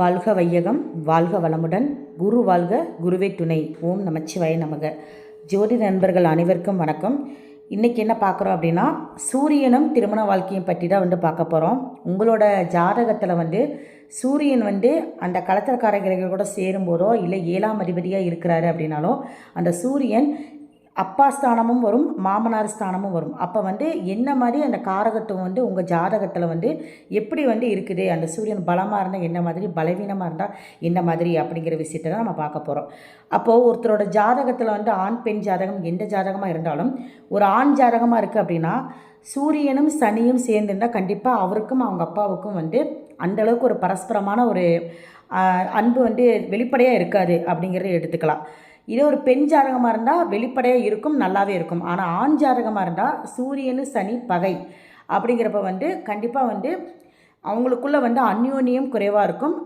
வாழ்க வையகம் வாழ்க வளமுடன். குரு வாழ்க குருவே துணை. ஓம் நமச்சிவாய நமக. ஜோதி நண்பர்கள் அனைவருக்கும் வணக்கம். இன்றைக்கி என்ன பார்க்குறோம் அப்படின்னா சூரியனும் திருமண வாழ்க்கையும் பற்றி தான் வந்து பார்க்க போகிறோம் உங்களோட ஜாதகத்தில் வந்து சூரியன் வந்து அந்த களத்திரக்கார கிரகங்கள் கூட சேரும்போதோ இல்லை ஏழாம் அதிபதியாக இருக்கிறாரு அப்படின்னாலோ அந்த சூரியன் அப்பா ஸ்தானமும் வரும் மாமனார் ஸ்தானமும் வரும். அப்போ வந்து என்ன மாதிரி அந்த காரகத்துவம் வந்து உங்கள் ஜாதகத்தில் வந்து எப்படி வந்து இருக்குது? அந்த சூரியன் பலமாக இருந்தால் என்ன மாதிரி பலவீனமாக இருந்தால் என்ன மாதிரி அப்படிங்கிற விஷயத்தை தான் நம்ம பார்க்க போகிறோம் அப்போது ஒருத்தரோட ஜாதகத்தில் வந்து ஆண் பெண் ஜாதகம் எந்த ஜாதகமாக இருந்தாலும் ஒரு ஆண் ஜாதகமாக இருக்குது அப்படின்னா சூரியனும் சனியும் சேர்ந்துருந்தால் கண்டிப்பாக அவருக்கும் அவங்க அப்பாவுக்கும் வந்து அந்தளவுக்கு ஒரு பரஸ்பரமான ஒரு அன்பு வந்து வெளிப்படையாக இருக்காது அப்படிங்கிறத எடுத்துக்கலாம். இதே ஒரு பெண் ஜாதகமாக இருந்தால் வெளிப்படையாக இருக்கும் நல்லாவே இருக்கும். ஆனால் ஆண் ஜாதகமாக இருந்தால் சூரியனு சனி பகை. அப்படிங்கிறப்ப வந்து கண்டிப்பாக வந்து அவங்களுக்குள்ளே வந்து அந்யோன்யம் குறைவாக இருக்கும்.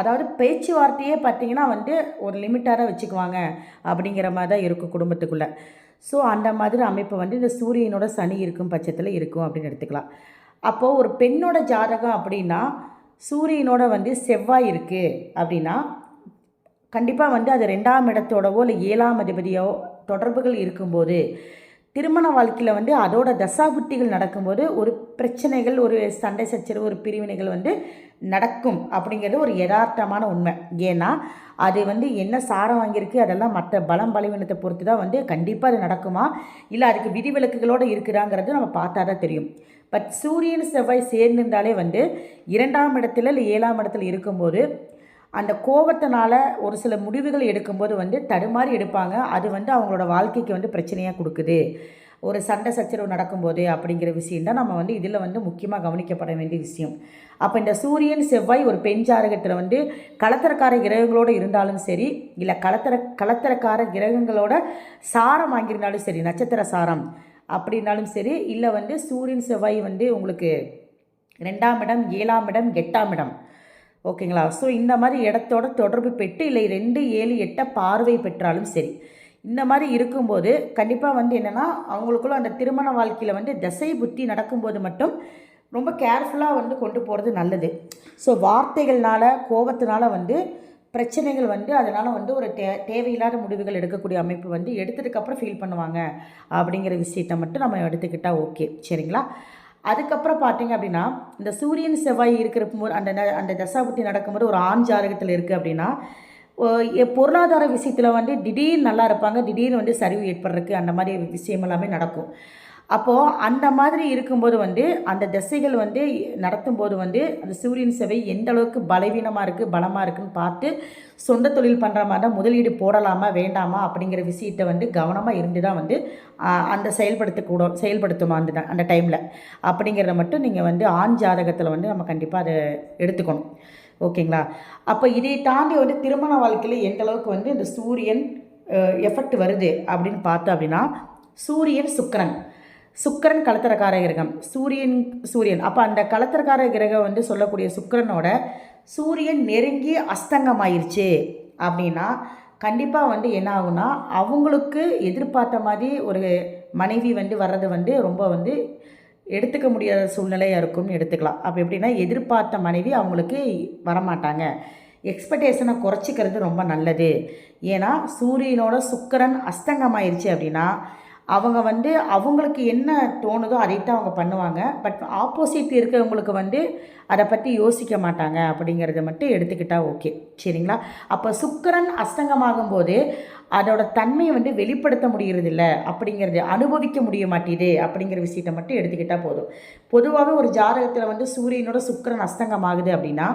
அதாவது பேச்சுவார்த்தையே பார்த்தீங்கன்னா வந்து ஒரு லிமிட்டாக வச்சுக்குவாங்க அப்படிங்கிற மாதிரி தான் இருக்கும் குடும்பத்துக்குள்ளே. ஸோ அந்த மாதிரி அமைப்பு வந்து இந்த சூரியனோட சனி இருக்கும் பட்சத்தில் இருக்கும் அப்படின்னு எடுத்துக்கலாம். அப்போது ஒரு பெண்ணோட ஜாதகம் அப்படின்னா சூரியனோட வந்து செவ்வாய் இருக்குது அப்படின்னா கண்டிப்பாக வந்து அது ரெண்டாம் இடத்தோடவோ இல்லை ஏழாம் அதிபதியோ தொடர்புகள் இருக்கும்போது திருமண வாழ்க்கையில் வந்து அதோட தசாபுத்திகள் நடக்கும்போது ஒரு பிரச்சனைகள் ஒரு சண்டை சச்சரவு ஒரு பிரிவினைகள் வந்து நடக்கும் அப்படிங்கிறது ஒரு யதார்த்தமான உண்மை. ஏன்னா அது வந்து என்ன சாரம் வாங்கியிருக்கு அதெல்லாம் மற்ற பலம் பலவீனத்தை பொறுத்து தான் வந்து கண்டிப்பாக அது நடக்குமா? இல்லை அதுக்கு விதிவிலக்குகளோடு இருக்குதாங்கிறது நம்ம பார்த்தா தான் தெரியும். பட் சூரியன் செவ்வாய் சேர்ந்திருந்தாலே வந்து இரண்டாம் இடத்துல இல்லை ஏழாம் இடத்துல இருக்கும்போது அந்த கோபத்தினால ஒரு சில முடிவுகள் எடுக்கும்போது வந்து தடுமாறி எடுப்பாங்க. அது வந்து அவங்களோட வாழ்க்கைக்கு வந்து பிரச்சனையாக கொடுக்குது. ஒரு சண்டை சச்சரவு நடக்கும்போது அப்படிங்கிற விஷயம் தான் நம்ம வந்து இதில் வந்து முக்கியமாக கவனிக்கப்பட வேண்டிய விஷயம். அப்போ இந்த சூரியன் செவ்வாய் ஒரு பெண் ஜாதகத்தில் வந்து கலத்தரக்கார கிரகங்களோடு இருந்தாலும் சரி இல்லை கலத்தர கலத்தரக்கார கிரகங்களோட சாரம் வாங்கியிருந்தாலும் சரி நட்சத்திர சாரம் அப்படின்னாலும் சரி இல்லை வந்து சூரியன் செவ்வாய் வந்து உங்களுக்கு ரெண்டாம் இடம் ஏழாம் இடம் எட்டாம் இடம் ஓகேங்களா? ஸோ இந்த மாதிரி இடத்தோட தொடர்பு பெற்று இல்லை ரெண்டு ஏழு எட்ட பார்வை பெற்றாலும் சரி. இந்த மாதிரி இருக்கும்போது கண்டிப்பாக வந்து என்னென்னா அவங்களுக்குள்ள அந்த திருமண வாழ்க்கையில் வந்து திசை புத்தி நடக்கும்போது மட்டும் ரொம்ப கேர்ஃபுல்லாக வந்து கொண்டு போகிறது நல்லது. ஸோ வார்த்தைகள்னால கோபத்தினால வந்து பிரச்சனைகள் வந்து அதனால் வந்து ஒரு தே தேவையில்லாத முடிவுகள் எடுக்கக்கூடிய அமைப்பு வந்து எடுத்ததுக்கப்புறம் ஃபீல் பண்ணுவாங்க. அப்படிங்கிற விஷயத்தை மட்டும் நம்ம எடுத்துக்கிட்டால் ஓகே சரிங்களா? அதுக்கப்புறம் பார்த்தீங்க அப்படின்னா இந்த சூரியன் செவ்வாய் இருக்கிற போது அந்த அந்த தசாபுத்தி நடக்கும்போது ஒரு ஆண் ஜாதகத்தில் இருக்குது அப்படின்னா பொருளாதார விஷயத்தில் வந்து திடீர்னு நல்லா இருப்பாங்க திடீர்னு வந்து சரிவு ஏற்படுறதுக்கு அந்த மாதிரி விஷயம் எல்லாமே நடக்கும். அப்போது அந்த மாதிரி இருக்கும்போது வந்து அந்த திசைகள் வந்து நடத்தும்போது வந்து அந்த சூரியன் சேவை எந்த அளவுக்கு பலவீனமாக இருக்குது பலமாக இருக்குன்னு பார்த்து சொந்த தொழில் பண்ணுற மாதிரி தான் முதலீடு போடலாமா வேண்டாமா அப்படிங்கிற விஷயத்தை வந்து கவனமாக இருந்து தான் வந்து அந்த செயல்படுத்தக்கூட செயல்படுத்துமா அந்த அந்த டைமில் அப்படிங்கிறத மட்டும் நீங்கள் வந்து ஆண் ஜாதகத்தில் வந்து நம்ம கண்டிப்பாக அதை எடுத்துக்கணும். ஓகேங்களா? அப்போ இதை தாண்டி வந்து திருமண வாழ்க்கையில் எந்த அளவுக்கு வந்து இந்த சூரியன் எஃபெக்ட் வருது அப்படின்னு பார்த்தோம் அப்படின்னா சூரியன் சுக்கரன். சுக்கிரன் கலத்திரக்கார கிரகம். சூரியன் சூரியன். அப்போ அந்த கலத்திரக்கார கிரகம் வந்து சொல்லக்கூடிய சுக்கிரனோட சூரியன் நெருங்கி அஸ்தங்கமாயிருச்சு. அப்படின்னா கண்டிப்பாக வந்து என்ன ஆகும்னா அவங்களுக்கு எதிர்பார்த்த மாதிரி ஒரு மனைவி வந்து வர்றது வந்து ரொம்ப வந்து எடுத்துக்க முடியாத சூழ்நிலையாக இருக்கும்னு எடுத்துக்கலாம். அப்போ எப்படின்னா எதிர்பார்த்த மனைவி அவங்களுக்கு வரமாட்டாங்க. எக்ஸ்பெக்டேஷனை குறைச்சிக்கிறது ரொம்ப நல்லது. ஏன்னா சூரியனோட சுக்கிரன் அஸ்தங்கமாயிருச்சு அப்படின்னா அவங்க வந்து அவங்களுக்கு என்ன தோணுதோ அதைத்தான் அவங்க பண்ணுவாங்க. பட் ஆப்போசிட் இருக்கிறவங்களுக்கு வந்து அதை பற்றி யோசிக்க மாட்டாங்க அப்படிங்கிறத மட்டும் எடுத்துக்கிட்டால் ஓகே சரிங்களா? அப்போ சுக்கரன் அஸ்தங்கமாகும் போது அதோட தன்மையை வந்து வெளிப்படுத்த முடியறதில்ல அப்படிங்கிறது அனுபவிக்க முடிய மாட்டேது அப்படிங்கிற விஷயத்தை மட்டும் எடுத்துக்கிட்டால் போதும். பொதுவாகவே ஒரு ஜாதகத்தில் வந்து சூரியனோட சுக்கரன் அஸ்தங்கமாகுது அப்படின்னா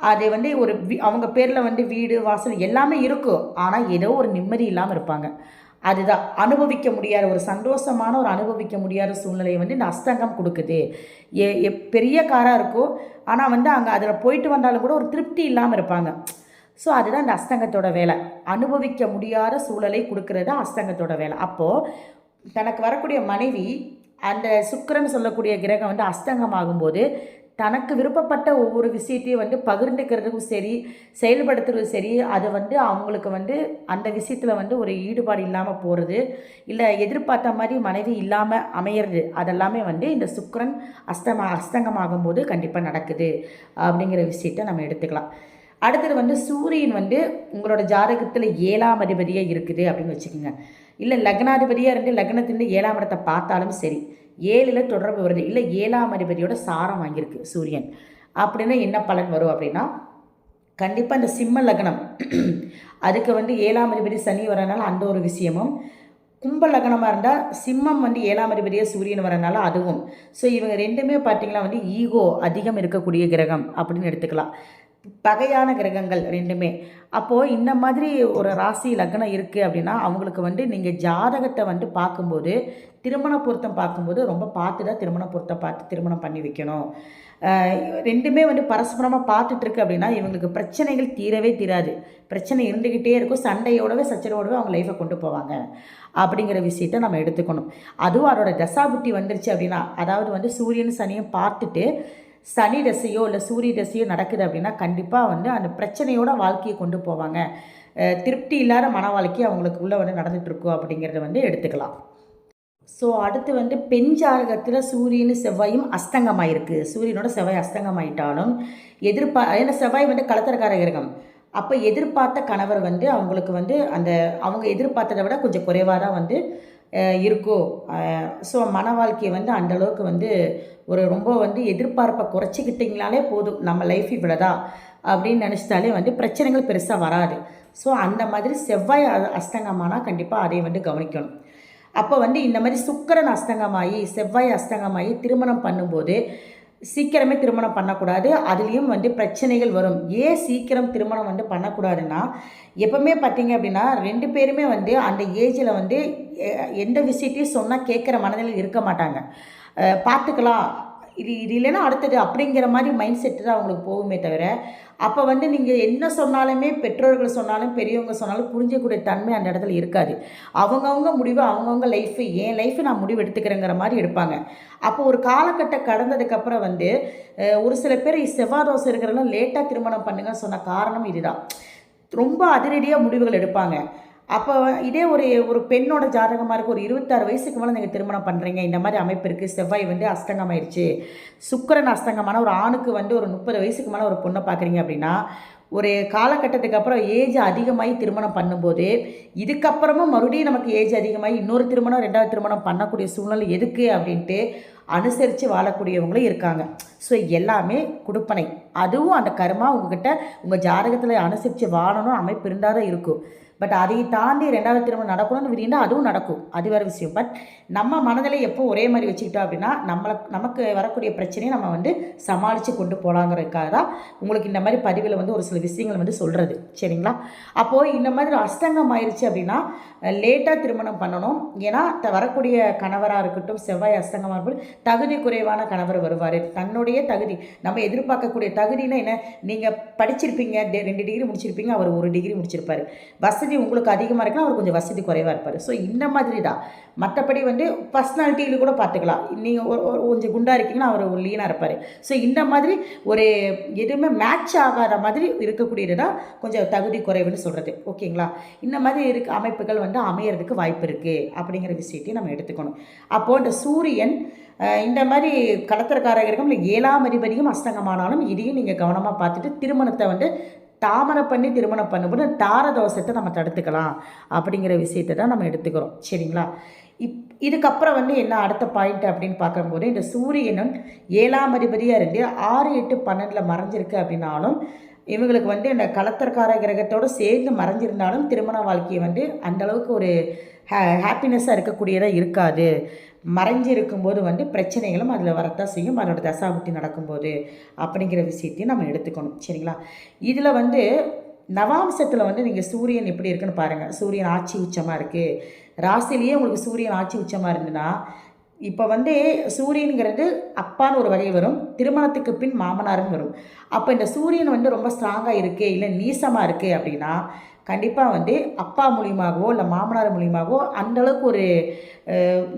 அது வந்து ஒரு அவங்க பேரில் வந்து வீடு வாசல் எல்லாமே இருக்கும். ஆனால் ஏதோ ஒரு நிம்மதி இல்லாமல் இருப்பாங்க. அதுதான். அனுபவிக்க முடியாத ஒரு சந்தோஷமான ஒரு அனுபவிக்க முடியாத சூழ்நிலையை வந்து இந்த அஸ்தங்கம் கொடுக்குது. எ- பெரிய காராக இருக்கும் ஆனால் வந்து அங்கே அதில் போயிட்டு வந்தாலும் கூட ஒரு திருப்தி இல்லாமல் இருப்பாங்க. ஸோ அதுதான் இந்த அஸ்தங்கத்தோட வேலை. அனுபவிக்க முடியாத சூழலை கொடுக்கறது அஸ்தங்கத்தோட வேலை. அப்போது தனக்கு வரக்கூடிய மனைவி அந்த சுக்கரன் சொல்லக்கூடிய கிரகம் வந்து அஸ்தங்கம் ஆகும்போது தனக்கு விருப்பப்பட்ட ஒவ்வொரு விஷயத்தையும் வந்து பகிர்ந்துக்கிறதுக்கும் சரி செயல்படுத்துறதும் சரி அதை வந்து அவங்களுக்கு வந்து அந்த விஷயத்தில் வந்து ஒரு ஈடுபாடு இல்லாமல் போகிறது இல்லை எதிர்பார்த்த மாதிரி மனைவி இல்லாமல் அமையிறது அதெல்லாமே வந்து இந்த சுக்கரன் அஸ்தம அஸ்தங்கமாகும் போது கண்டிப்பாக நடக்குது அப்படிங்கிற விஷயத்த நம்ம எடுத்துக்கலாம். அடுத்தது வந்து சூரியன் வந்து உங்களோட ஜாதகத்தில் ஏழாம் அதிபதியாக இருக்குது அப்படின்னு வச்சுக்கோங்க. இல்லை லக்னாதிபதியாக இருந்து லக்னத்திலிருந்து ஏழாம் இடத்தை பார்த்தாலும் சரி ஏழில் தொடர்பு வருது. இல்லை ஏழாம் அதிபதியோட சாரம் வாங்கியிருக்கு சூரியன். அப்படின்னா என்ன பலன் வரும் அப்படின்னா கண்டிப்பாக இந்த சிம்ம லக்னம். அதுக்கு வந்து ஏழாம் அதிபதி சனி வரனால அந்த ஒரு விஷயமும். கும்ப லக்னமாக இருந்தால் சிம்மம் வந்து ஏழாம் அதிபதியாக சூரியன் வரனால அதுவும். ஸோ இவங்க ரெண்டுமே பார்த்திங்கன்னா வந்து ஈகோ அதிகம் இருக்கக்கூடிய கிரகம் அப்படின்னு எடுத்துக்கலாம். பகையான கிரகங்கள் ரெண்டுமே. அப்போது இந்த மாதிரி ஒரு ராசி லக்னம் இருக்குது அப்படின்னா அவங்களுக்கு வந்து நீங்கள் ஜாதகத்தை வந்து பார்க்கும்போது திருமண பொருத்தம் பார்க்கும்போது ரொம்ப பார்த்து தான் திருமண பொருத்தம் பார்த்து திருமணம் பண்ணி வைக்கணும். ரெண்டுமே வந்து பரஸ்பரமாக பார்த்துட்ருக்கு அப்படின்னா இவங்களுக்கு பிரச்சனைகள் தீரவே தீராது. பிரச்சனை இருந்துக்கிட்டே இருக்கும். சண்டையோடவே சச்சரவோடவே அவங்க லைஃப்பை கொண்டு போவாங்க. அப்படிங்கிற விஷயத்த நம்ம எடுத்துக்கணும். அதுவும் அதோட தசாபுட்டி வந்துருச்சு அப்படின்னா அதாவது வந்து சூரியன் சனியும் பார்த்துட்டு சனி தசையோ இல்லை சூரிய தசையோ நடக்குது அப்படின்னா கண்டிப்பாக வந்து அந்த பிரச்சனையோட வாழ்க்கையை கொண்டு போவாங்க. திருப்தி இல்லாத மன வாழ்க்கை அவங்களுக்கு உள்ளே வந்து நடந்துகிட்ருக்கோம் அப்படிங்கிறத வந்து எடுத்துக்கலாம். ஸோ அடுத்து வந்து பெண் ஜாதகத்தில் சூரியன் செவ்வாயும் அஸ்தங்கமாயிருக்கு. சூரியனோட செவ்வாய் அஸ்தங்கமாயிட்டாலும் எதிர்பா ஏன்னா செவ்வாய் வந்து கலத்தரக்கார கிரகம். அப்போ எதிர்பார்த்த கணவர் வந்து அவங்களுக்கு வந்து அந்த அவங்க எதிர்பார்த்ததை விட கொஞ்சம் குறைவாக தான் வந்து இருக்கோ? ஸோ மன வாழ்க்கையை வந்து அந்தளவுக்கு வந்து ஒரு ரொம்ப வந்து எதிர்பார்ப்பை குறைச்சிக்கிட்டிங்கனாலே போதும். நம்ம லைஃப் இவ்வளோதான் அப்படின்னு நினச்சிட்டாலே வந்து பிரச்சனைகள் பெருசாக வராது. ஸோ அந்த மாதிரி செவ்வாய் அஸ்தங்கமானால் கண்டிப்பாக அதை வந்து கவனிக்கணும். அப்போ வந்து இந்த மாதிரி சுக்கரன் அஸ்தங்கமாகி செவ்வாய் அஸ்தங்கமாகி திருமணம் பண்ணும்போது சீக்கிரமே திருமணம் பண்ணக்கூடாது. அதுலேயும் வந்து பிரச்சனைகள் வரும். ஏன் சீக்கிரம் திருமணம் வந்து பண்ணக்கூடாதுன்னா எப்போவுமே பார்த்தீங்க அப்படின்னா ரெண்டு பேருமே வந்து அந்த ஏஜில் வந்து எந்த விஷயத்தையும் சொன்னால் கேட்குற மனதில் இருக்க மாட்டாங்க. பார்த்துக்கலாம் இது இது இல்லைன்னா அடுத்தது அப்படிங்கிற மாதிரி மைண்ட் செட்டு தான் அவங்களுக்கு போகுமே தவிர அப்போ வந்து நீங்கள் என்ன சொன்னாலுமே பெற்றோர்கள் சொன்னாலும் பெரியவங்க சொன்னாலும் புரிஞ்சக்கூடிய தன்மை அந்த இடத்துல இருக்காது. அவங்கவுங்க முடிவு அவங்கவுங்க லைஃபு என் லைஃபு நான் முடிவு எடுத்துக்கிறேங்கிற மாதிரி எடுப்பாங்க. அப்போ ஒரு காலகட்டம் கடந்ததுக்கப்புறம் வந்து ஒரு சில பேர் செவ்வாதோசை இருக்கிறவங்க லேட்டாக திருமணம் பண்ணுங்கன்னு சொன்ன காரணம் இதுதான். ரொம்ப அதிரடியாக முடிவுகள் எடுப்பாங்க. அப்போ இதே ஒரு ஒரு பெண்ணோட ஜாதகமாக இருக்குது ஒரு இருபத்தாறு வயசுக்கு மேலே நீங்கள் திருமணம் பண்ணுறீங்க இந்த மாதிரி அமைப்பு இருக்குது செவ்வாய் வந்து அஸ்தங்கமாயிருச்சு. சுக்கரன் அஸ்தங்கமான ஒரு ஆணுக்கு வந்து ஒரு முப்பது வயசுக்கு மேலே ஒரு பொண்ணை பார்க்குறீங்க அப்படின்னா ஒரு காலகட்டத்துக்கு அப்புறம் ஏஜ் அதிகமாகி திருமணம் பண்ணும்போது இதுக்கப்புறமும் மறுபடியும் நமக்கு ஏஜ் அதிகமாகி இன்னொரு திருமணம் ரெண்டாவது திருமணம் பண்ணக்கூடிய சூழ்நிலை எதுக்கு அப்படின்ட்டு அனுசரித்து வாழக்கூடியவங்களும் இருக்காங்க. ஸோ எல்லாமே கொடுப்பனை. அதுவும் அந்த கருமா உங்ககிட்ட உங்கள் ஜாதகத்தில் அனுசரித்து வாழணும் அமைப்பு இருந்தால் தான் இருக்கும். பட் அதை தாண்டி ரெண்டாவது திருமணம் நடக்கணும்னு விதினா அதுவும் நடக்கும். அது வேறு விஷயம். பட் நம்ம மனதில் எப்போ ஒரே மாதிரி வச்சுக்கிட்டோம் அப்படின்னா நம்மளை நமக்கு வரக்கூடிய பிரச்சனையை நம்ம வந்து சமாளித்து கொண்டு போகலாங்கிறதுக்காக தான் உங்களுக்கு இந்த மாதிரி பதிவில் வந்து ஒரு சில விஷயங்கள் வந்து சொல்கிறது சரிங்களா? அப்போது இந்த மாதிரி அஸ்தங்கம் ஆயிடுச்சு அப்படின்னா லேட்டாக திருமணம் பண்ணணும். ஏன்னா வரக்கூடிய கணவராக இருக்கட்டும் செவ்வாய் அஸ்தங்கமாக இருக்கட்டும் தகுதி குறைவான கணவர் வருவார். தன்னுடைய தகுதி நம்ம எதிர்பார்க்கக்கூடிய தகுதினா என்ன? நீங்கள் படிச்சிருப்பீங்க ரெண்டு டிகிரி முடிச்சிருப்பீங்க அவர் ஒரு டிகிரி முடிச்சிருப்பார். வசதி வசதி உங்களுக்கு அதிகமாக இருக்குன்னா அவர் கொஞ்சம் வசதி குறைவாக இருப்பார். ஸோ இந்த மாதிரி தான் மற்றபடி வந்து பர்சனாலிட்டியில் கூட பார்த்துக்கலாம். நீங்கள் கொஞ்சம் குண்டாக இருக்கீங்கன்னா அவர் ஒரு லீனாக இருப்பார். ஸோ இந்த மாதிரி ஒரு எதுவுமே மேட்ச் ஆகாத மாதிரி இருக்கக்கூடியது தான் கொஞ்சம் தகுதி குறைவுன்னு சொல்கிறது ஓகேங்களா? இந்த மாதிரி இருக்க அமைப்புகள் வந்து அமையறதுக்கு வாய்ப்பு இருக்குது அப்படிங்கிற விஷயத்தையும் நம்ம எடுத்துக்கணும். அப்போது இந்த சூரியன் இந்த மாதிரி கடத்திரக்காரர்களுக்கும் இல்லை ஏழாம் அதிபதியும் அஸ்தங்கமானாலும் இதையும் நீங்கள் கவனமாக பார்த்துட்டு திருமணத்தை வந்து தாமரை பண்ணி திருமணம் பண்ணும்போது தார தோஷத்தை நம்ம தடுத்துக்கலாம் அப்படிங்கிற விஷயத்தை தான் நம்ம எடுத்துக்கிறோம். சரிங்களா? இப் இதுக்கப்புறம் வந்து என்ன அடுத்த பாயிண்ட் அப்படின்னு பார்க்கும்போது இந்த சூரியனும் ஏழாம் அதிபதியாக இருந்து ஆறு எட்டு பன்னெண்டில் மறைஞ்சிருக்கு அப்படின்னாலும் இவங்களுக்கு வந்து இந்த கலத்தரக்கார கிரகத்தோடு சேர்ந்து மறைஞ்சிருந்தாலும் திருமண வாழ்க்கையை வந்து அந்தளவுக்கு ஒரு ஹே ஹாப்பினஸ்ஸாக இருக்கக்கூடியதாக இருக்காது. மறைஞ்சு இருக்கும்போது வந்து பிரச்சனைகளும் அதில் வரத்தான் செய்யும். அதோட தசாபுத்தி நடக்கும்போது அப்படிங்கிற விஷயத்தையும் நம்ம எடுத்துக்கணும். சரிங்களா? இதில் வந்து நவாம்சத்தில் வந்து நீங்கள் சூரியன் எப்படி இருக்குன்னு பாருங்கள் சூரியன் ஆட்சி உச்சமாக இருக்குது ராசிலேயே உங்களுக்கு சூரியன் ஆட்சி உச்சமாக இருந்துன்னா இப்போ வந்து சூரியனுங்கிறது அப்பான்னு ஒரு வகை வரும். திருமணத்துக்கு பின் மாமனாரும் வரும். அப்போ இந்த சூரியன் வந்து ரொம்ப ஸ்ட்ராங்காக இருக்குது இல்லை நீசமாக இருக்குது அப்படின்னா கண்டிப்பாக வந்து அப்பா மூலியமாகவோ இல்லை மாமனார் மூலியமாகவோ அந்தளவுக்கு ஒரு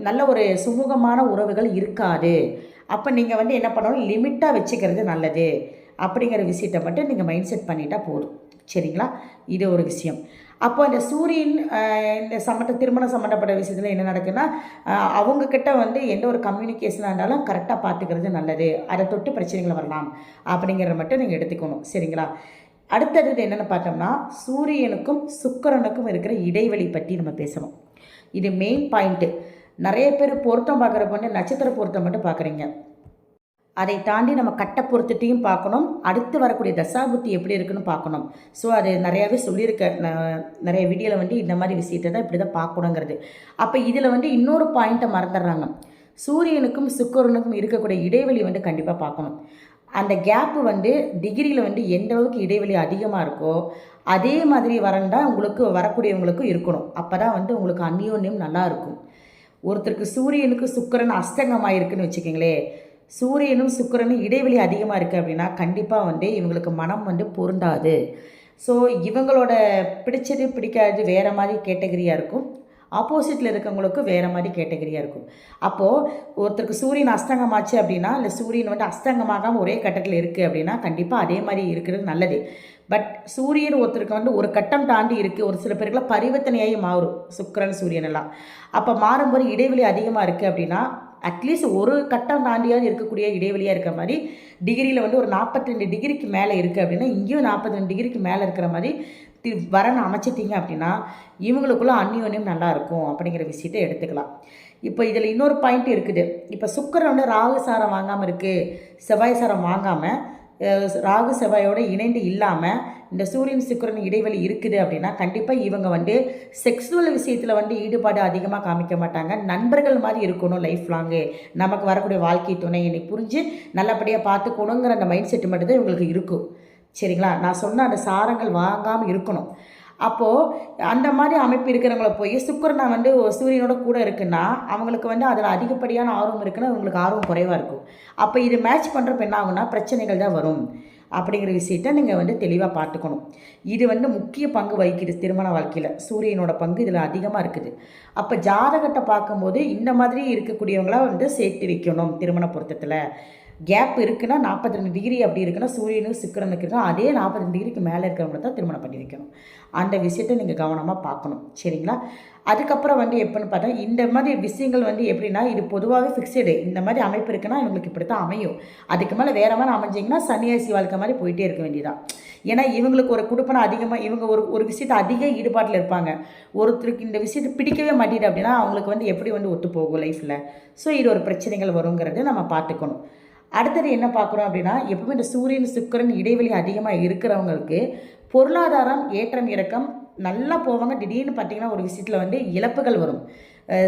நல்ல ஒரு சுமூகமான உறவுகள் இருக்காது. அப்போ நீங்கள் வந்து என்ன பண்ணணும்? லிமிட்டாக வச்சுக்கிறது நல்லது. அப்படிங்கிற விஷயத்தை மட்டும் நீங்கள் மைண்ட் செட் பண்ணிட்டா போதும். சரிங்களா? இது ஒரு விஷயம். அப்போ அந்த சூரியன் இந்த சம்மட்ட திருமணம் சம்மந்தப்பட்ட விஷயத்தில் என்ன நடக்குன்னா அவங்கக்கிட்ட வந்து எந்த ஒரு கம்யூனிகேஷனாக இருந்தாலும் கரெக்டாக பார்த்துக்கிறது நல்லது. அதை தொட்டு பிரச்சனைகள் வரலாம் அப்படிங்கிறத மட்டும் நீங்கள் எடுத்துக்கணும். சரிங்களா? அடுத்தது என்னென்னு பார்த்தோம்னா சூரியனுக்கும் சுக்கிரனுக்கும் இருக்கிற இடைவெளி பற்றி நம்ம பேசணும். இது மெயின் பாயிண்ட்டு நிறைய பேர் பொருத்தம் பார்க்குறப்ப வந்து நட்சத்திர பொருத்தம் மட்டும் பார்க்குறீங்க. அதை தாண்டி நம்ம கட்ட பொறுத்துட்டையும் பார்க்கணும். அடுத்து வரக்கூடிய தசாபுத்தி எப்படி இருக்குன்னு பார்க்கணும். ஸோ அது நிறையாவே சொல்லியிருக்க நிறைய வீடியோவில் வந்து இந்த மாதிரி விஷயத்தை தான் இப்படி தான் பார்க்கணுங்கிறது. அப்போ இதில் வந்து இன்னொரு பாயிண்ட்டை மறந்துடுறாங்க. சூரியனுக்கும் சுக்கிரனுக்கும் இருக்கக்கூடிய இடைவெளி வந்து கண்டிப்பாக பார்க்கணும். அந்த கேப்பு வந்து டிகிரியில் வந்து எந்த அளவுக்கு இடைவெளி அதிகமாக இருக்கோ அதே மாதிரி வரண்டா உங்களுக்கு வரக்கூடியவங்களுக்கும் இருக்கணும். அப்போ தான் வந்து உங்களுக்கு அந்யோன்யம் நல்லாயிருக்கும் ஒருத்தருக்கு சூரியனுக்கு சுக்கரன் அஸ்தங்கமாக இருக்குன்னு வச்சுக்கிங்களேன். சூரியனும் சுக்கிரனும் இடைவெளி அதிகமாக இருக்குது அப்படின்னா கண்டிப்பாக வந்து இவங்களுக்கு மனம் வந்து பொருந்தாது. ஸோ இவங்களோட பிடிச்சது பிடிக்காது வேறு மாதிரி கேட்டகரியாக இருக்கும். ஆப்போசிட்டில் இருக்கவங்களுக்கு வேறு மாதிரி கேட்டகரியாக இருக்கும். அப்போது ஒருத்தருக்கு சூரியன் அஸ்தங்கமாச்சு அப்படின்னா இல்லை சூரியன் வந்து அஸ்தங்கமாகாமல் ஒரே கட்டத்தில் இருக்குது அப்படின்னா கண்டிப்பாக அதே மாதிரி இருக்கிறது நல்லது. பட் சூரியன் ஒருத்தருக்கு வந்து ஒரு கட்டம் தாண்டி இருக்குது ஒரு சில பேருக்குலாம் பரிவர்த்தனையாகி மாறும். சுக்கிரன் சூரியன் எல்லாம். அப்போ மாறும்போது இடைவெளி அதிகமாக இருக்குது அப்படின்னா அட்லீஸ்ட் ஒரு கட்டம் தாண்டியாவது இருக்கக்கூடிய இடைவெளியாக இருக்கிற மாதிரி டிகிரியில் வந்து ஒரு 42 டிகிரிக்கு மேலே இருக்குது அப்படின்னா இங்கேயும் 42 டிகிரிக்கு மேலே இருக்கிற மாதிரி தி வரன் அமைச்சிட்டிங்க அப்படின்னா இவங்களுக்குள்ள அந்யோன்யம் நல்லா இருக்கும் அப்படிங்கிற விஷயத்தை எடுத்துக்கலாம். இப்போ இதில் இன்னொரு பாயிண்ட் இருக்குது. இப்போ சுக்கிரன் வந்து ராகு சாரம் வாங்காமல் இருக்குது செவ்வாய் சாரம் வாங்காமல் ராகு செவ்வாயோடு இணைந்து இல்லாமல் இந்த சூரியன் சுக்கிரன் இடைவெளி இருக்குது அப்படின்னா கண்டிப்பாக இவங்க வந்து செக்ஸுவல் விஷயத்தில் வந்து ஈடுபாடு அதிகமாக காமிக்க மாட்டாங்க. நண்பர்கள் மாதிரி இருக்கணும் லைஃப் லாங்கு நமக்கு வரக்கூடிய வாழ்க்கை துணை என்னை புரிஞ்சு நல்லபடியாக பார்த்துக்கணுங்கிற அந்த மைண்ட் செட்டு மட்டும்தான் இவங்களுக்கு இருக்கும். சரிங்களா? நான் சொன்ன அந்த சாரங்கள் வாங்காமல் இருக்கணும். அப்போது அந்த மாதிரி அமைப்பு இருக்கிறவங்கள போய் சுக்கரனை வந்து சூரியனோட கூட இருக்குன்னா அவங்களுக்கு வந்து அதில் அதிகப்படியான ஆர்வம் இருக்குன்னா அவங்களுக்கு ஆர்வம் குறைவாக இருக்கும். அப்போ இது மேட்ச் பண்ணுறப்ப என்ன ஆகும்னா பிரச்சனைகள் தான் வரும். அப்படிங்கிற விஷயத்த நீங்கள் வந்து தெளிவாக பார்த்துக்கணும். இது வந்து முக்கிய பங்கு வகிக்குது திருமண வாழ்க்கையில். சூரியனோட பங்கு இதில் அதிகமாக இருக்குது. அப்போ ஜாதகத்தை பார்க்கும்போது இந்த மாதிரி இருக்கக்கூடியவங்கள வந்து சேர்த்து வைக்கணும் திருமண பொருத்தத்தில். கேப் இருக்குன்னா 42 டிகிரி அப்படி இருக்குன்னா சூரியனும் சுக்கரன் இருக்குன்னா அதே 42 டிகிரிக்கு மேலே இருக்கிறவங்கள தான் திருமணம் பண்ணி வைக்கணும். அந்த விஷயத்தை நீங்கள் கவனமாக பார்க்கணும். சரிங்களா? அதுக்கப்புறம் வந்து எப்படின்னு பார்த்தா இந்த மாதிரி விஷயங்கள் வந்து எப்படின்னா இது பொதுவாகவே ஃபிக்ஸடு இந்த மாதிரி அமைப்பு இருக்குன்னா இவங்களுக்கு இப்படி தான் அமையும். அதுக்கு மேலே வேறு மாதிரி அமைஞ்சிங்கன்னா சன்னியாசி வாழ்க்கை மாதிரி போயிட்டே இருக்க வேண்டியதான் ஏன்னா இவங்களுக்கு ஒரு குடுப்பனை அதிகமாக இவங்க ஒரு ஒரு விஷயத்தை அதிக ஈடுபாட்டில் இருப்பாங்க. ஒருத்தருக்கு இந்த விஷயத்தை பிடிக்கவே மாட்டேது அப்படின்னா அவங்களுக்கு வந்து எப்படி வந்து ஒத்து போகும் லைஃப்பில் ஸோ இது ஒரு பிரச்சனைகள் வருங்கிறத நம்ம பார்த்துக்கணும். அடுத்தது என்ன பார்க்குறோம் அப்படின்னா எப்பவுமே இந்த சூரியன் சுக்கிரன் இடைவெளி அதிகமாக இருக்கிறவங்களுக்கு பொருளாதாரம் ஏற்றம் இறக்கம் நல்லா போவாங்க. திடீர்னு பார்த்தீங்கன்னா ஒரு விஷயத்தில் வந்து இழப்புகள் வரும்.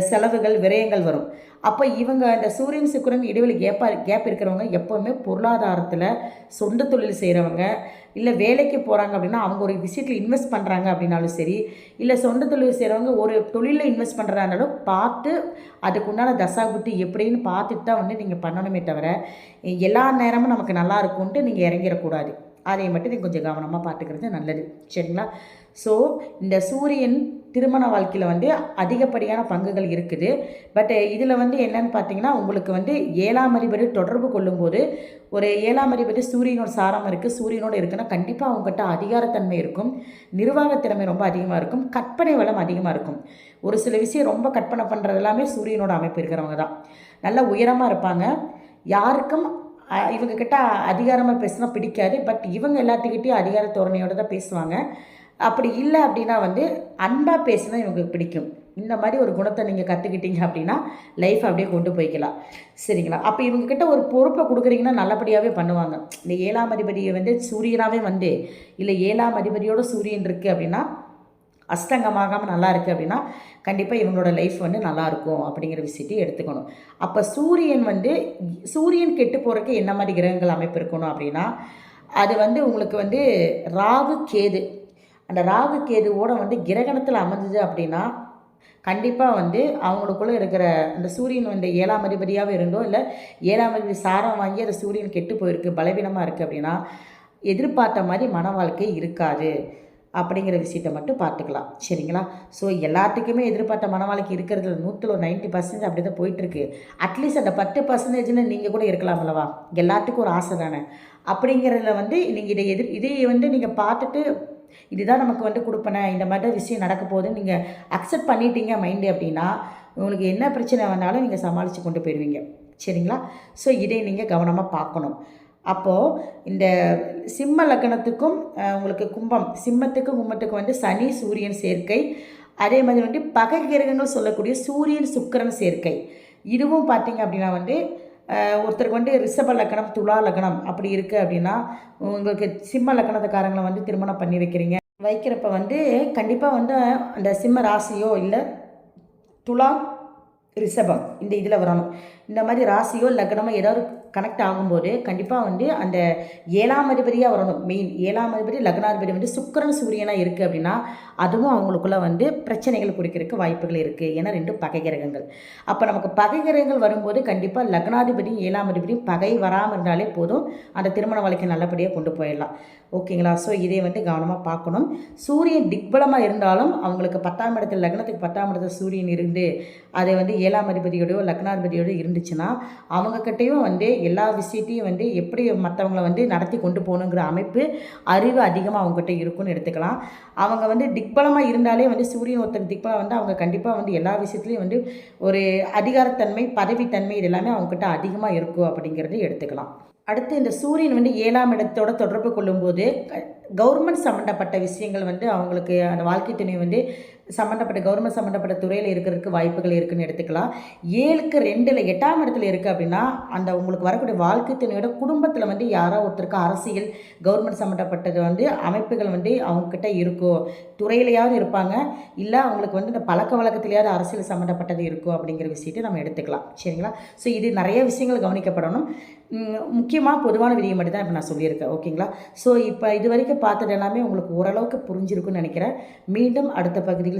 செலவுகள் விரயங்கள் வரும். அப்போ இவங்க இந்த சூரியன் சுக்கரன் இடைவெளி கேப்பாக கேப் இருக்கிறவங்க எப்போவுமே பொருளாதாரத்தில் சொந்த தொழில் செய்கிறவங்க இல்லை வேலைக்கு போகிறாங்க அப்படின்னா அவங்க ஒரு விஷயத்தில் இன்வெஸ்ட் பண்ணுறாங்க அப்படின்னாலும் சரி இல்லை சொந்த தொழில் செய்கிறவங்க ஒரு தொழிலில் இன்வெஸ்ட் பண்ணுறதா பார்த்து அதுக்குண்டான தசாபுத்தி எப்படின்னு பார்த்துட்டு தான் வந்து நீங்கள் பண்ணணுமே தவிர எல்லா நேரமும் நமக்கு நல்லா இருக்கும்ன்ட்டு நீங்கள் இறங்கிடக்கூடாது. அதை மட்டும் நீங்கள் கொஞ்சம் கவனமாக பார்த்துக்கிறது நல்லது. சரிங்களா? ஸோ இந்த சூரியன் திருமண வாழ்க்கையில் வந்து அதிகப்படியான பங்குகள் இருக்குது. பட் இதில் வந்து என்னன்னு பார்த்தீங்கன்னா உங்களுக்கு வந்து ஏழாம் அதிபதி தொடர்பு கொள்ளும்போது ஒரு ஏழாம் அதிபதி சூரியனோட சாரம் இருக்குது சூரியனோட இருக்குன்னா கண்டிப்பாக அவங்ககிட்ட அதிகாரத்தன்மை இருக்கும். நிர்வாகத்திறமை ரொம்ப அதிகமாக இருக்கும். கற்பனை வளம் அதிகமாக இருக்கும். ஒரு சில விஷயம் ரொம்ப கற்பனை பண்ணுறது எல்லாமே சூரியனோட அமைப்பு இருக்கிறவங்க தான். நல்லா உயரமாக இருப்பாங்க. யாருக்கும் இவங்கக்கிட்ட இவங்க கிட்ட அதிகாரமாக பேசினா பிடிக்காது பட் இவங்க எல்லாத்துக்கிட்டையும் அதிகார தோரணையோடு தான் பேசுவாங்க. அப்படி இல்லை அப்படின்னா வந்து அன்பாக பேசினா இவங்களுக்கு பிடிக்கும். இந்த மாதிரி ஒரு குணத்தை நீங்கள் கற்றுக்கிட்டீங்க அப்படின்னா லைஃப் அப்படியே கொண்டு போய்க்கலாம். சரிங்களா? அப்போ இவங்கக்கிட்ட ஒரு பொறுப்பை கொடுக்குறீங்கன்னா நல்லபடியாகவே பண்ணுவாங்க. இந்த ஏழாம் அதிபதியை வந்து சூரியனாகவே வந்து இல்லை ஏழாம் அதிபதியோட சூரியன் இருக்குது அப்படின்னா அஸ்தங்கமாகாமல் நல்லா இருக்குது அப்படின்னா கண்டிப்பாக இவங்களோட லைஃப் வந்து நல்லாயிருக்கும் அப்படிங்கிற விஷயத்தையும் எடுத்துக்கணும். அப்போ சூரியன் வந்து சூரியன் கெட்டு போகிறதுக்கு என்ன மாதிரி கிரகங்கள் அமைப்பு இருக்கணும் அப்படின்னா அது வந்து உங்களுக்கு வந்து ராகு கேது. அந்த ராகு கேதுவோட வந்து கிரகணத்தில் அமைஞ்சது அப்படின்னா கண்டிப்பாக வந்து அவங்களுக்குள்ளே இருக்கிற அந்த சூரியன் வந்து ஏழாம் அதிபதியாகவே இருந்தோ இல்லை ஏழாம் அதிபதி சாரம் வாங்கி அந்த சூரியன் கெட்டு போயிருக்கு பலவீனமாக இருக்குது அப்படின்னா எதிர்பார்த்த மாதிரி மன வாழ்க்கை இருக்காது. அப்படிங்கிற விஷயத்தை மட்டும் பார்த்துக்கலாம். சரிங்களா? ஸோ எல்லாத்துக்குமே எதிர்பார்த்த மனவாளிக்கு இருக்கிறதுல நூற்றில் ஒரு நைன்ட்டி பர்சன்டேஜ் அப்படி தான் போயிட்டுருக்கு அட்லீஸ்ட் அந்த பத்து பர்சன்டேஜில் நீங்கள் கூட இருக்கலாம் எல்லாத்துக்கும் ஒரு ஆசை தானே? அப்படிங்கிறதுல வந்து நீங்கள் இதை எதிர் இதை வந்து நீங்கள் பார்த்துட்டு இதுதான் நமக்கு வந்து கொடுப்பனே இந்த மாதிரி தான் விஷயம் நடக்க போகுதுன்னு நீங்கள் அக்செப்ட் பண்ணிட்டீங்க மைண்டு அப்படின்னா உங்களுக்கு என்ன பிரச்சனை வந்தாலும் நீங்கள் சமாளித்து கொண்டு போயிடுவீங்க. சரிங்களா? ஸோ இதை நீங்கள் கவனமாக பார்க்கணும். அப்போது இந்த சிம்ம லக்னத்துக்கும் உங்களுக்கு கும்பம் சிம்மத்துக்கும் கும்பத்துக்கும் வந்து சனி சூரியன் சேர்க்கை. அதே மாதிரி வந்து பகை கிரகங்கள் சொல்லக்கூடிய சூரியன் சுக்கிரன் சேர்க்கை. இதுவும் பார்த்தீங்க அப்படின்னா வந்து ஒருத்தருக்கு வந்து ரிஷப லக்னம் துலா லக்னம் அப்படி இருக்குது அப்படின்னா உங்களுக்கு சிம்ம லக்னத்துக்காரங்களை வந்து திருமணம் பண்ணி வைக்கிறீங்க வைக்கிறப்ப வந்து கண்டிப்பாக வந்து அந்த சிம்ம ராசியோ இல்லை துலா ரிஷபம் இந்த இதில் வரணும். இந்த மாதிரி ராசியோ லக்னமோ ஏதாவது கனெக்ட் ஆகும்போது கண்டிப்பாக வந்து அந்த ஏழாம் அதிபதியாக வரணும். மெயின் ஏழாம் அதிபதி லக்னாதிபதி வந்து சுக்கரன் சூரியனாக இருக்குது அப்படின்னா அதுவும் அவங்களுக்குள்ள வந்து பிரச்சனைகள் குறிக்கிறதுக்கு வாய்ப்புகள் இருக்குது ஏன்னா ரெண்டும் பகை கிரகங்கள். அப்போ நமக்கு பகை கிரகங்கள் வரும்போது கண்டிப்பாக லக்னாதிபதியும் ஏழாம் அதிபதியும் பகை வராமல் இருந்தாலே போதும். அந்த திருமண வாழ்க்கை நல்லபடியாக கொண்டு போயிடலாம். ஓகேங்களா? ஸோ இதை வந்து கவனமாக பார்க்கணும். சூரியன் திக்பலமாக இருந்தாலும் அவங்களுக்கு பத்தாம் இடத்துல லக்னத்துக்கு பத்தாம் இடத்துல சூரியன் இருந்து அதை வந்து ஏழாம் அதிபதியோடய லக்னாதிபதியோடய இருந்துச்சுன்னா அவங்கக்கிட்டேயும் வந்து எல்லா விஷயத்தையும் வந்து எப்படி மற்றவங்கள வந்து நடத்தி கொண்டு போகணுங்கிற அமைப்பு அறிவு அதிகமாக அவங்ககிட்ட இருக்கும்னு எடுத்துக்கலாம். அவங்க வந்து திக்பலமாக இருந்தாலே வந்து சூரியன் ஒருத்தர் திக்பலம் வந்து அவங்க கண்டிப்பாக வந்து எல்லா விஷயத்துலையும் வந்து ஒரு அதிகாரத்தன்மை பதவித்தன்மை இது எல்லாமே அவங்ககிட்ட அதிகமாக இருக்கும் அப்படிங்கிறது எடுத்துக்கலாம். அடுத்து இந்த சூரியன் வந்து ஏழாம் இடத்தோட தொடர்பு கொள்ளும்போது கவர்மெண்ட் சம்மந்தப்பட்ட விஷயங்கள் வந்து அவங்களுக்கு அந்த வாழ்க்கை துணை வந்து சம்மந்தப்பட்ட கவர்மெண்ட் சம்மந்தப்பட்ட துறையில் இருக்கிறதுக்கு வாய்ப்புகள் இருக்குன்னு எடுத்துக்கலாம். ஏழுக்கு ரெண்டில் எட்டாம் இடத்துல இருக்குது அப்படின்னா அந்த உங்களுக்கு வரக்கூடிய வாழ்க்கை துணையோட குடும்பத்தில் வந்து யாரோ ஒருத்தருக்கு அரசியல் கவர்மெண்ட் சம்மந்தப்பட்டது வந்து அமைப்புகள் வந்து அவங்கக்கிட்ட இருக்கும் துறையிலையாவது இருப்பாங்க. இல்லை அவங்களுக்கு வந்து இந்த பழக்க வழக்கத்திலேயாவது அரசியல் சம்மந்தப்பட்டது இருக்கும் அப்படிங்கிற விஷயத்தை நம்ம எடுத்துக்கலாம். சரிங்களா? ஸோ இது நிறைய விஷயங்கள் கவனிக்கப்படணும். முக்கியமாக பொதுவான விதியை மட்டும் தான் இப்போ நான் சொல்லியிருக்கேன். ஓகேங்களா? ஸோ இப்போ இது வரைக்கும் பார்த்தது எல்லாமே உங்களுக்கு ஓரளவுக்கு புரிஞ்சிருக்குன்னு நினைக்கிறேன். மீண்டும் அடுத்த பகுதியில்